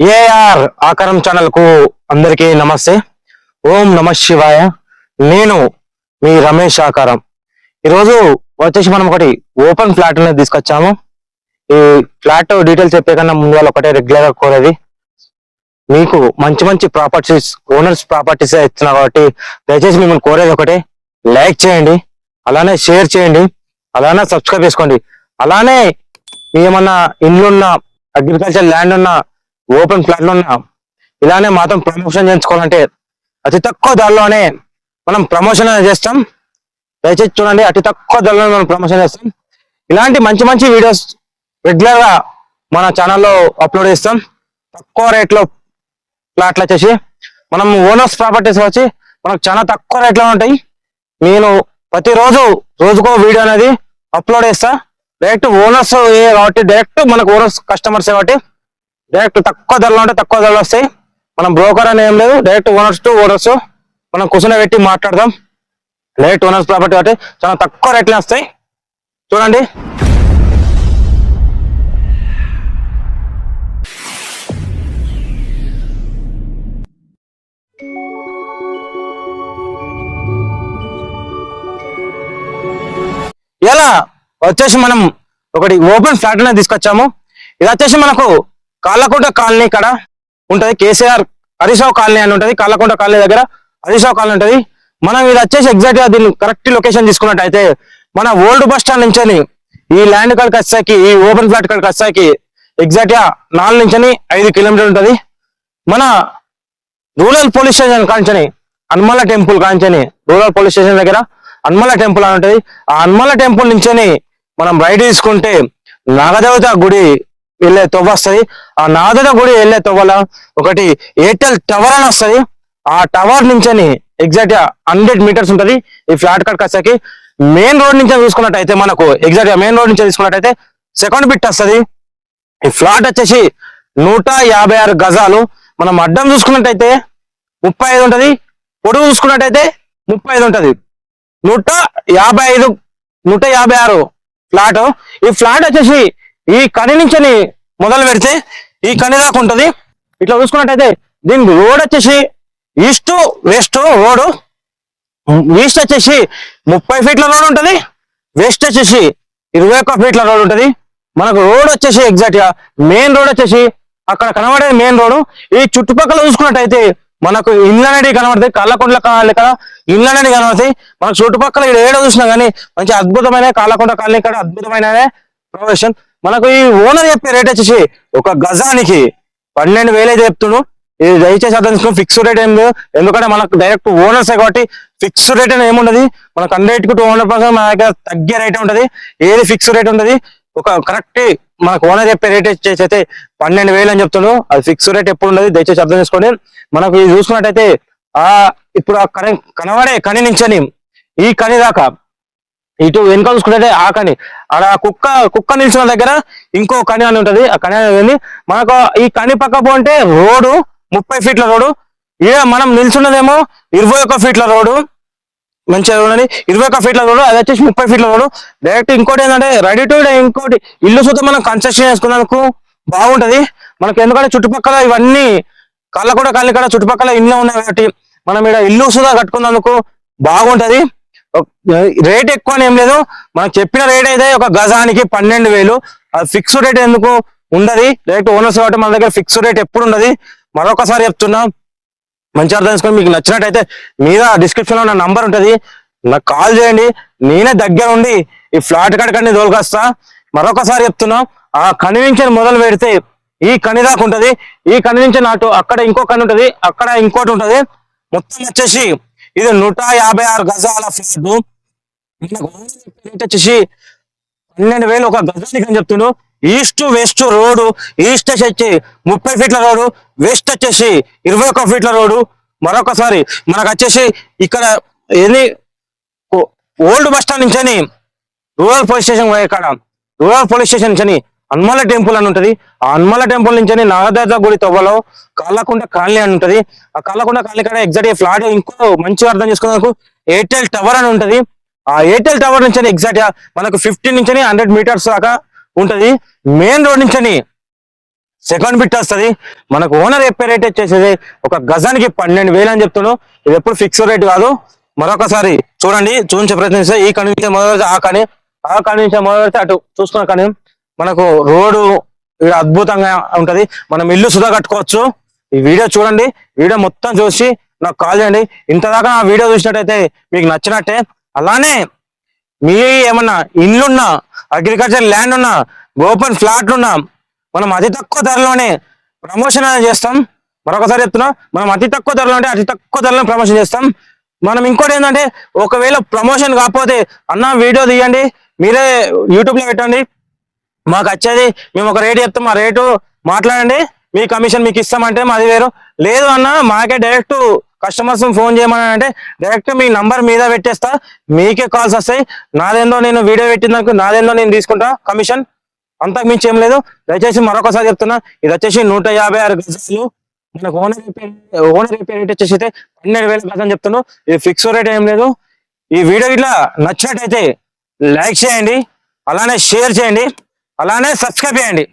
AR ఆకారం ఛానల్కు అందరికీ నమస్తే. ఓం నమ శివాయ. నేను మీ రమేష్ ఆకారం. ఈరోజు వచ్చేసి మనం ఒకటి ఓపెన్ ఫ్లాట్ అనేది తీసుకొచ్చాము. ఈ ఫ్లాట్ డీటెయిల్స్ చెప్పే కన్నా ముందు వాళ్ళు ఒకటే రెగ్యులర్గా కోరేది. మీకు మంచి మంచి ప్రాపర్టీస్ ఓనర్స్ ప్రాపర్టీస్ ఇస్తున్నా కాబట్టి దయచేసి మిమ్మల్ని కోరేది ఒకటే. లైక్ చేయండి అలానే షేర్ చేయండి అలానే సబ్స్క్రైబ్ చేసుకోండి. అలానే ఏమన్నా ఇల్లున్న అగ్రికల్చర్ ల్యాండ్ ఉన్న ఓపెన్ ఫ్లాట్లు ఉన్నా. ఇలానే మాత్రం ప్రమోషన్ చేయించుకోవాలంటే అతి తక్కువ ధరలోనే మనం ప్రమోషన్ అనేది చేస్తాం. దయచేసి చూడండి అతి తక్కువ ధరలో మనం ప్రమోషన్ చేస్తాం. ఇలాంటి మంచి మంచి వీడియోస్ రెగ్యులర్గా మన ఛానల్లో అప్లోడ్ చేస్తాం. తక్కువ రేట్లో ప్లాట్లు వచ్చేసి మనం ఓనర్స్ ప్రాపర్టీస్ వచ్చి మనకు చాలా తక్కువ రేట్లో ఉంటాయి. నేను ప్రతిరోజు రోజుకో వీడియో అనేది అప్లోడ్ చేస్తా. డైరెక్ట్ ఓనర్స్ కాబట్టి డైరెక్ట్ మనకు ఓనర్స్ కస్టమర్స్ కాబట్టి డైరెక్ట్ తక్కువ ధరలో ఉంటే తక్కువ ధరలు వస్తాయి. మనం బ్రోకర్ అని ఏం లేదు. డైరెక్ట్ ఓనర్స్ టు ఓనర్స్ మనం కూర్చొని పెట్టి మాట్లాడదాం. డైరెక్ట్ ఓనర్స్ ప్రాపర్టీ కాబట్టి చాలా తక్కువ రేట్లు వస్తాయి. చూడండి. ఇలా వచ్చేసి మనం ఒకటి ఓపెన్ ఫ్లాట్ అనేది తీసుకొచ్చాము. ఇది వచ్చేసి మనకు కాళ్ళకుంట కాలనీ ఇక్కడ ఉంటది. కేసీఆర్ హరీషావ్ కాలనీ అని ఉంటది. కాళ్ళకుంట కాలనీ దగ్గర హరీషావ్ కాలనీ ఉంటది. మనం ఇది వచ్చేసి ఎగ్జాక్ట్గా దీన్ని కరెక్ట్ లొకేషన్ తీసుకున్నట్టయితే మన ఓల్డ్ బస్ స్టాండ్ నుంచి ఈ ల్యాండ్ కాడికి వచ్చాకి ఈ ఓపెన్ ఫ్లాట్ కాడికి వచ్చాకి ఎగ్జాక్ట్గా నాలుగు నుంచి ఐదు కిలోమీటర్లు ఉంటది. మన రూరల్ పోలీస్ స్టేషన్ కాంచని హనుమల టెంపుల్ కాంచని రూరల్ పోలీస్ స్టేషన్ దగ్గర హనుమల టెంపుల్ అని ఉంటది. ఆ హనుమల టెంపుల్ నుంచని మనం రైడ్ తీసుకుంటే నాగదేవత గుడి వెళ్ళే తొవ్వ వస్తుంది. ఆ నాదన గుడి వెళ్ళే తొవ్వల ఒకటి ఎయిర్టెల్ టవర్ అని వస్తుంది. ఆ టవర్ నుంచని ఎగ్జాక్ట్గా హండ్రెడ్ మీటర్స్ ఉంటది. ఈ ఫ్లాట్ కట్ కసాకి మెయిన్ రోడ్ నుంచి చూసుకున్నట్టయితే మనకు ఎగ్జాక్ట్గా మెయిన్ రోడ్ నుంచి తీసుకున్నట్టయితే సెకండ్ బిట్ వస్తుంది. ఈ ఫ్లాట్ వచ్చేసి నూట యాభై ఆరు గజాలు. మనం అడ్డం చూసుకున్నట్టయితే ముప్పై ఐదు ఉంటది. పొడుగు చూసుకున్నట్టయితే ముప్పై ఐదు ఉంటది. నూట యాభై ఐదు నూట యాభై ఆరు ఫ్లాట్. ఈ ఫ్లాట్ వచ్చేసి ఈ కని నుంచి మొదలు పెడితే ఈ కని దాకా ఉంటుంది. ఇట్లా చూసుకున్నట్టయితే దీని రోడ్ వచ్చేసి ఈస్ట్ వెస్ట్ రోడ్. ఈస్ట్ వచ్చేసి ముప్పై ఫీట్ల రోడ్ ఉంటుంది. వెస్ట్ వచ్చేసి ఇరవై ఒక్క ఫీట్ల రోడ్ ఉంటుంది. మనకు రోడ్ వచ్చేసి ఎగ్జాక్ట్గా మెయిన్ రోడ్ వచ్చేసి అక్కడ కనబడేది మెయిన్ రోడ్. ఈ చుట్టుపక్కల చూసుకున్నట్టయితే మనకు ఇళ్ళ అనేది కనబడతాయి. కళ్ళకొండల కాలనీ కదా ఇళ్ళ అనేది కనబడతాయి. మనకు చుట్టుపక్కల ఏడో చూసినా కానీ మంచి అద్భుతమైన కాళ్ళకొండ కాలనీ ఇక్కడ అద్భుతమైన ప్రొఫెషన్ మనకు ఈ ఓనర్ చెప్పే రేట్ వచ్చేసి ఒక గజానికి పన్నెండు వేలే చెప్తుండు. ఇది దయచేసి అర్థం చేసుకుని రేట్ ఏం లేదు. ఎందుకంటే మనకు డైరెక్ట్ ఓనర్స్ కాబట్టి ఫిక్స్డ్ రేట్ అని ఏముండదు. మనకు hundred to two hundred percent మన దగ్గర తగ్గే రేట్ ఉంటుంది. ఏది ఫిక్స్డ్ రేట్ ఉంటుంది? ఒక కరెక్ట్ మనకు ఓనర్ చెప్పే రేట్ వచ్చేసి అయితే పన్నెండు వేలు అని చెప్తున్నాడు అది ఫిక్స్డ్ రేట్ ఎప్పుడు ఉండదు. దయచేసి అర్థం చేసుకోండి. మనకు ఇది చూసుకున్నట్టయితే ఆ ఇప్పుడు ఆ కని కనబడే కని నుంచని ఈ కని దాకా ఇటు వెనుక చూసుకుంటే ఆ కని ఆడ కుక్క కుక్క నిలిచిన దగ్గర ఇంకో కని అని ఉంటది. ఆ కని అనేది మనకు ఈ కని పక్క పోంటే రోడ్డు ముప్పై ఫీట్ల రోడ్డు. ఇక మనం నిల్చున్నదేమో ఇరవై ఒక్క ఫీట్ల రోడ్డు. మంచిగా రోడ్డు ఇరవై ఒక్క ఫీట్ల రోడ్డు అది వచ్చేసి ముప్పై ఫీట్ల రోడ్డు. డైరెక్ట్ ఇంకోటి ఏంటంటే రెడీ టు ఇంకోటి. ఇల్లు చూస్తే మనం కన్స్ట్రక్షన్ చేసుకున్నందుకు బాగుంటది. మనకు ఎందుకంటే చుట్టుపక్కల ఇవన్నీ కళ్ళ కూడా కళ్ళ కూడా చుట్టుపక్కల ఇల్లు ఉన్నాయి కాబట్టి మనం ఇక్కడ ఇల్లు సుధా కట్టుకున్నందుకు బాగుంటది. రేట్ ఎక్కువ అని ఏం లేదు. మనకు చెప్పిన రేట్ అయితే ఒక గజానికి పన్నెండు వేలు. అది ఫిక్స్ రేట్ ఎందుకు ఉండదు? డైరెక్ట్ ఓనర్స్ కాబట్టి మన దగ్గర ఫిక్స్ రేట్ ఎప్పుడు ఉండదు? మరొకసారి చెప్తున్నా. మంచి అర్థం చేసుకొని మీకు నచ్చినట్టయితే మీద డిస్క్రిప్షన్లో నా నంబర్ ఉంటుంది. నాకు కాల్ చేయండి. నేనే దగ్గర ఉండి ఈ ఫ్లాట్ కడకండి తోలుకొస్తా. మరొకసారి చెప్తున్నా. ఆ కని నుంచి మొదలు పెడితే ఈ కని దాకా ఉంటుంది. ఈ కని నుంచి అక్కడ ఇంకో కని ఉంటది. అక్కడ ఇంకోటి ఉంటది. మొత్తం వచ్చేసి ఇది నూట యాభై ఆరు గజాల ఫ్లాట్. మనకు వచ్చేసి పన్నెండు వేలు ఒక గజానికి అని చెప్తుండు. ఈస్ట్ వెస్ట్ రోడ్డు ఈస్ట్ వచ్చి ముప్పై ఫీట్ల రోడ్డు వెస్ట్ వచ్చేసి ఇరవై ఒక్క ఫీట్ల రోడ్డు. మరొకసారి మనకు వచ్చేసి ఇక్కడ ఎన్ని ఓల్డ్ బస్ స్టాండ్ నుంచి రూరల్ పోలీస్ స్టేషన్ ఇక్కడ. రూరల్ పోలీస్ స్టేషన్ నుంచి హనుమల టెంపుల్ అని ఉంటుంది. ఆ హనుమల టెంపుల్ నుంచి నాగదాజ గుడి తవ్వలో కళ్ళకుండ కాలనీ అని ఉంటుంది. ఆ కళ్ళకుండ కాలనీ కాడ ఎగ్జాక్ట్ ఫ్లాట్ ఇంకో మంచిగా అర్థం చేసుకున్నందుకు ఎయిర్టెల్ టవర్ అని ఉంటుంది. ఆ ఎయిర్టెల్ టవర్ నుంచి ఎగ్జాక్ట్ మనకు ఫిఫ్టీన్ నుంచి హండ్రెడ్ మీటర్స్ దాకా ఉంటది. మెయిన్ రోడ్ నుంచి సెకండ్ బిట్ వస్తుంది. మనకు ఓనర్ చెప్పే రేట్ వచ్చేసేది ఒక గజానికి పన్నెండు వేలు అని చెప్తున్నాడు ఇది ఎప్పుడు ఫిక్స్ రేట్ కాదు. మరొకసారి చూడండి చూపించే ప్రయత్నిస్తే ఈ కనిపించే మొదలు ఆ కానీ ఆ కనిపించే మొదలు అటు. చూసుకున్న కానీ మనకు రోడ్డు ఇక్కడ అద్భుతంగా ఉంటది. మనం ఇల్లు సుధా కట్టుకోవచ్చు. ఈ వీడియో చూడండి. వీడియో మొత్తం చూసి నాకు కాల్ చేయండి. ఇంతదాకా నా వీడియో చూసినట్టయితే మీకు నచ్చినట్టే. అలానే మీ ఏమన్నా ఇల్లున్నా అగ్రికల్చర్ ల్యాండ్ ఉన్నా ఓపెన్ ఫ్లాట్లు ఉన్నా మనం అతి తక్కువ ధరలోనే ప్రమోషన్ అనేది చేస్తాం. మరొకసారి చెప్తున్నా మనం అతి తక్కువ ధరలో అంటే అతి తక్కువ ధరలో ప్రమోషన్ చేస్తాం. మనం ఇంకోటి ఏంటంటే ఒకవేళ ప్రమోషన్ కాకపోతే అన్న వీడియో తీయండి. మీరే యూట్యూబ్లో పెట్టండి. మాకు వచ్చేది మేము ఒక రేటు చెప్తాం ఆ రేటు మాట్లాడండి. మీ కమిషన్ మీకు ఇస్తామంటే మాది వేరు. లేదు అన్న మాకే డైరెక్ట్ కస్టమర్స్ ఫోన్ చేయమని అంటే డైరెక్ట్ మీ నంబర్ మీద పెట్టేస్తా. మీకే కాల్స్ వస్తాయి. నాదేందో నేను వీడియో పెట్టినందుకు నాదేందో నేను తీసుకుంటా. కమిషన్ అంతకు మించి ఏం లేదు. దయచేసి మరొకసారి చెప్తున్నా ఇది వచ్చేసి నూట యాభై ఆరు గజాలు. మనకు ఓనర్ ఓనర్ రేట్ వచ్చేసి అయితే పన్నెండు వేల గజం చెప్తున్నాను ఇది ఫిక్స్ రేట్ ఏం లేదు. ఈ వీడియో ఇట్లా నచ్చినట్టయితే లైక్ చేయండి. అలానే షేర్ చేయండి. అలానే సబ్స్క్రైబ్ చేయండి.